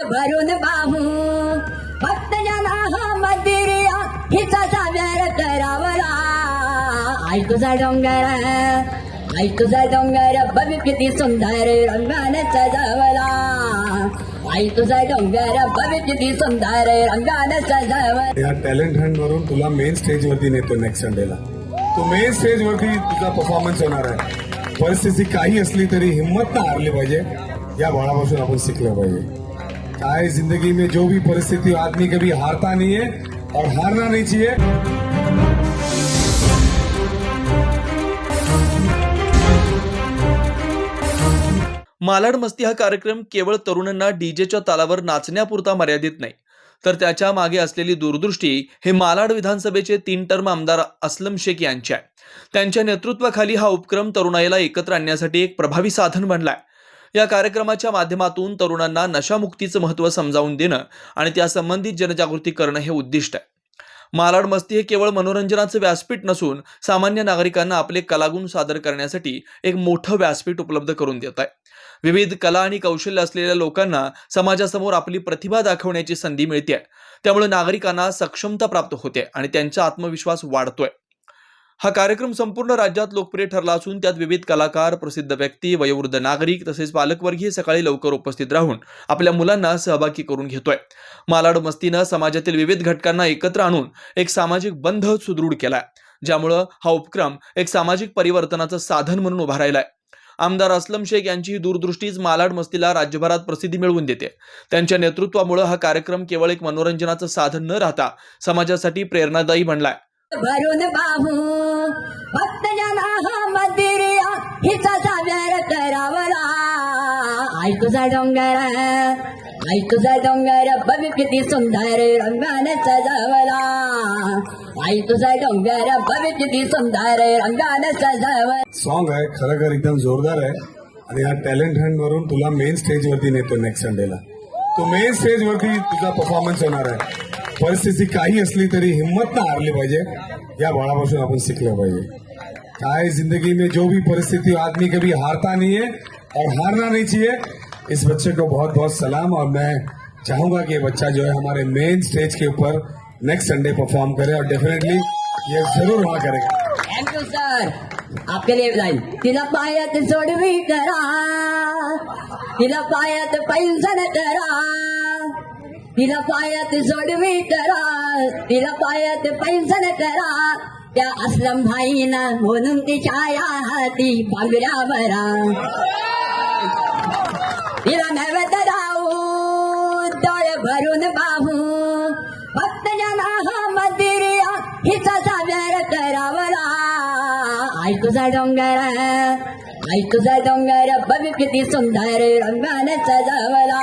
भरून पाहू भक्त जना हा मंदिरिया हिचा साव्यार करावला. आई तुझा डोंगर आई तुझा डोंगर बघ किती सुंदर रंगाने सजावला. आई तुझा डोंगर बघ किती सुंदर रंगाने सजवला. या टॅलेंट हंड वरून तुला मेन स्टेज वरती नेतो नेक्स्ट संडेला तो मेन स्टेज वरती तुझा परफॉर्मन्स होणार आहे. परिस्थिती काही असली तरी हिंमत ना हारली पाहिजे. या बाळापासून आपण शिकलं पाहिजे. आए जिंदगी में जो भी परिस्थिति हो, आदमी कभी हारता नहीं है और हारना नहीं चाहिए। मालाड मस्ती हा कार्यक्रम केवळ तरुणांना डीजेच्या तालावर नाचण्यापुरता मर्यादित नाही. तर त्याच्यामागे असलेली दूरदृष्टी हे मालाड विधानसभेचे तीन टर्म आमदार असलम शेख यांचे आहे. त्यांच्या नेतृत्वाखाली हा उपक्रम तरुणाईला एकत्र आणण्यासाठी एक प्रभावी साधन बनलाय. या कार्यक्रमाच्या माध्यमातून तरुणांना नशामुक्तीचं महत्त्व समजावून देणं आणि त्यासंबंधित जनजागृती करणं हे उद्दिष्ट आहे. मालाड मस्ती हे केवळ मनोरंजनाचं व्यासपीठ नसून सामान्य नागरिकांना आपले कलागुण सादर करण्यासाठी एक मोठं व्यासपीठ उपलब्ध करून देत आहे. विविध कला आणि कौशल्य असलेल्या लोकांना समाजासमोर आपली प्रतिभा दाखवण्याची संधी मिळते त्यामुळे नागरिकांना सक्षमता प्राप्त होते आणि त्यांचा आत्मविश्वास वाढतोय. हा कार्यक्रम संपूर्ण राज्यात लोकप्रिय ठरला असून त्यात विविध कलाकार प्रसिद्ध व्यक्ती वयोवृद्ध नागरिक तसेच पालकवर्गीय सकाळी लवकर उपस्थित राहून आपल्या मुलांना सहभागी करून घेतोय. मालाड मस्तीनं समाजातील विविध घटकांना एकत्र आणून एक सामाजिक बंध सुदृढ केलाय. ज्यामुळं हा उपक्रम एक सामाजिक परिवर्तनाचं साधन म्हणून उभा राहिलाय. आमदार असलम शेख यांची ही दूरदृष्टीच मालाड मस्तीला राज्यभरात प्रसिद्धी मिळवून देते. त्यांच्या नेतृत्वामुळे हा कार्यक्रम केवळ एक मनोरंजनाचं साधन न राहता समाजासाठी प्रेरणादायी बनलाय. भरून बाहू भक्त जना हा मंदिरिया हिचा साव्यार करावला. आई तुझा डोंगर आई तुझा डोंगर बघ किती सुंदर रंगाने सजवला. आई तुझा डोंगर बघ किती सुंदर रंगाने सजवला. सॉन्ग आहे खरोखर एकदम जोरदार आहे. आणि या टॅलेंट हंट वरून तुला मेन स्टेजवरती नेतो नेक्स्ट संडेला तो मेन स्टेजवरती तुझा परफॉर्मन्स होणार आहे. परिस्थिती काही असली तरी हिंमत ना हारली पाहिजे. या बाळापासून आपण शिकलं पाहिजे. काय ज़िंदगी में जो भी परिस्थिति आदमी कभी हारता नहीं है और हारना नहीं चाहिए इस बच्चे को बहुत बहुत सलाम और मैं चाहूँगा कि ये बच्चा जो है हमारे मेन स्टेज के ऊपर नेक्स्ट संडे परफॉर्म करे और डेफिनेटली ये ज़रूर वहाँ करेगा। थैंक यू सर आपके लिए लाईन तिला पायात सोडवी करा, तिला पायात पैंजण करा। तिला पायात सोडवी करा तिला पायात पैंजण करा. त्या असलम भाईना म्हणून ती छाया हाती पांगऱ्या भरा. तिला नव्हत राहू डोळे भरून बाहू भक्त जना हा मंदिरिया हिचा साव्यार करावला. आई तुझा डोंगर आई तुझा डोंगर बघ किती सुंदर रंगाने सजावला.